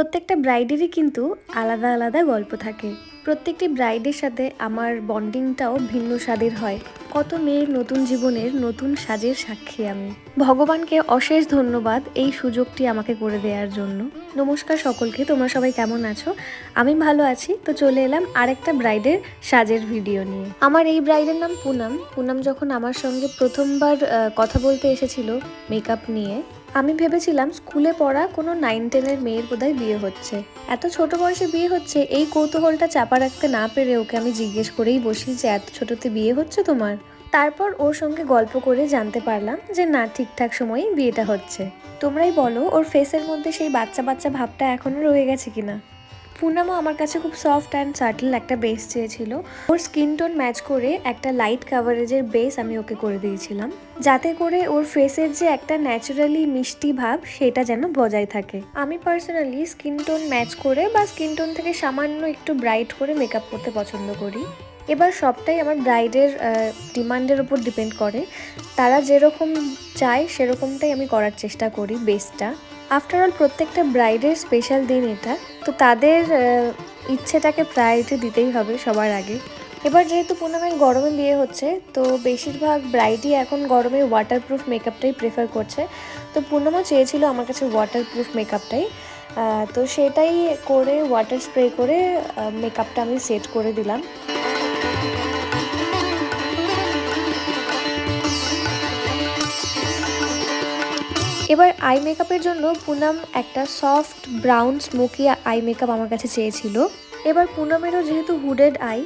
প্রত্যেকটা ব্রাইডেরই কিন্তু আলাদা আলাদা গল্প থাকে। প্রত্যেকটি ব্রাইডের সাথে আমার বন্ডিংটাও ভিন্ন স্বাদের হয়। কত মেয়ের নতুন জীবনের নতুন সাজের সাক্ষী আমি। ভগবানকে অশেষ ধন্যবাদ এই সুযোগটি আমাকে করে দেওয়ার জন্য। নমস্কার সকলকে, তোমরা সবাই কেমন আছো? আমি ভালো আছি, তো চলে এলাম আরেকটা ব্রাইডের সাজের ভিডিও নিয়ে। আমার এই ব্রাইডের নাম পুনাম। পুনাম যখন আমার সঙ্গে প্রথমবার কথা বলতে এসেছিল মেকআপ নিয়ে আমি ভেবেছিলাম স্কুলে পড়া কোনো নাইন, টেনের মেয়ের বোধহয় বিয়ে হচ্ছে। এত ছোট বয়সে বিয়ে হচ্ছে, এই কৌতূহলটা চাপা রাখতে না পেরে ওকে আমি জিজ্ঞেস করেই বসি যে, এত ছোটতে বিয়ে হচ্ছে তোমার? তারপর ওর সঙ্গে গল্প করে জানতে পারলাম যে, না, ঠিকঠাক সময়েই বিয়েটা হচ্ছে। তোমরাই বলো, ওর ফেসের মধ্যে সেই বাচ্চা বাচ্চা ভাবটা এখনও রয়ে গেছে কিনা? পুনামও আমার কাছে খুব সফট অ্যান্ড সাটল একটা বেস চেয়েছিল। ওর স্কিন টোন ম্যাচ করে একটা লাইট কাভারেজের বেস আমি ওকে করে দিয়েছিলাম। যাতে করে ওর ফেসের যে একটা ন্যাচারালি মিষ্টি ভাব, সেটা যেন বজায় থাকে। আমি পার্সোনালি স্কিন টোন ম্যাচ করে বা স্কিন টোন থেকে সামান্য একটু ব্রাইট করে মেকআপ করতে পছন্দ করি। এবার সবটাই আমার ব্রাইডের ডিমান্ডের উপর ডিপেন্ড করে। তারা যেরকম চায়, সেরকমটাই আমি করার চেষ্টা করি বেসটা আফটার অল প্রত্যেকটা ব্রাইডের স্পেশাল দিন এটা। তো তাদের ইচ্ছেটাকে প্রায়োরিটি দিতেই হবে সবার আগে। এবার যেহেতু পুনমের গরমে বিয়ে হচ্ছে, তো বেশিরভাগ ব্রাইডই এখন গরমে ওয়াটারপ্রুফ মেকআপটাই প্রেফার করছে। তো পুনমও চেয়েছিল আমার কাছে ওয়াটারপ্রুফ মেকআপটাই তো সেটাই করে ওয়াটার স্প্রে করে মেকআপটা আমি সেট করে দিলাম। এবার আই মেকআপের জন্য পুনাম একটা soft brown smoky eye makeup আমার কাছে চেয়েছিল। এবার পুনমেরও যেহেতু হুডেড আই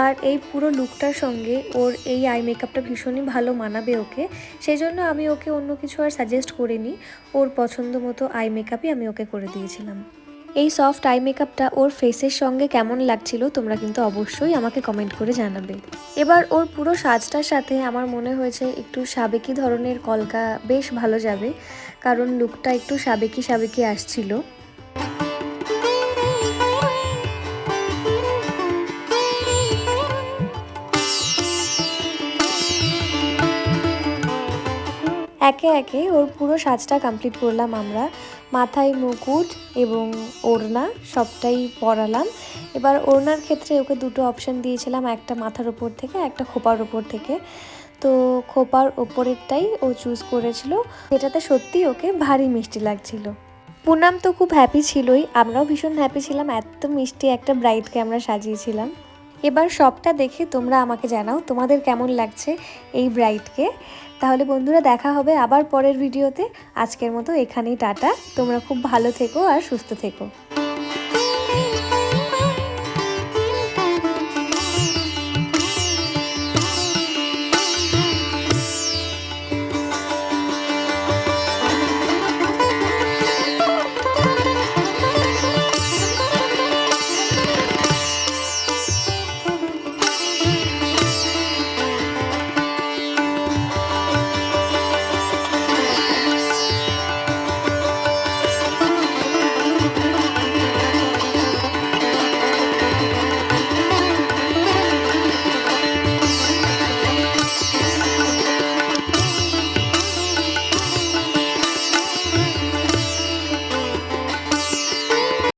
আর এই পুরো লুকটার সঙ্গে ওর এই আই মেকআপটা ভীষণই ভালো মানাবে ওকে সেই জন্য আমি ওকে অন্য কিছু আর সাজেস্ট করিনি। ওর পছন্দ মতো আই মেকআপই আমি ওকে করে দিয়েছিলাম। এই সফট আই মেকআপটা ওর ফেসের সঙ্গে কেমন লাগছিল তোমরা কিন্তু অবশ্যই আমাকে কমেন্ট করে জানাবে। এবার ওর পুরো সাজটার সাথে আমার মনে হয়েছে একটু সাবেকি ধরনের কলকা বেশ ভালো যাবে। কারণ লুকটা একটু সাবেকি সাবেকি আসছিল। একে একে ওর পুরো সাজটা কমপ্লিট করলাম আমরা। মাথায় মুকুট এবং ওড়না সবটাই পরালাম। এবার ওড়নার ক্ষেত্রে ওকে দুটো অপশান দিয়েছিলাম, একটা মাথার ওপর থেকে, একটা খোপার ওপর থেকে। তো খোপার ওপরেরটাই ও চুজ করেছিল। যেটাতে সত্যি ওকে ভারী মিষ্টি লাগছিল। পুনাম তো খুব হ্যাপি ছিলই, আমরাও ভীষণ হ্যাপি ছিলাম, এত মিষ্টি একটা ব্রাইডকে আমরা সাজিয়েছিলাম। এবার সবটা দেখে তোমরা আমাকে জানাও তোমাদের কেমন লাগছে এই ব্রাইডকে। তাহলে বন্ধুরা দেখা হবে আবার পরের ভিডিওতে। আজকের মতো এখানেই টাটা। তোমরা খুব ভালো থেকো আর সুস্থ থেকো।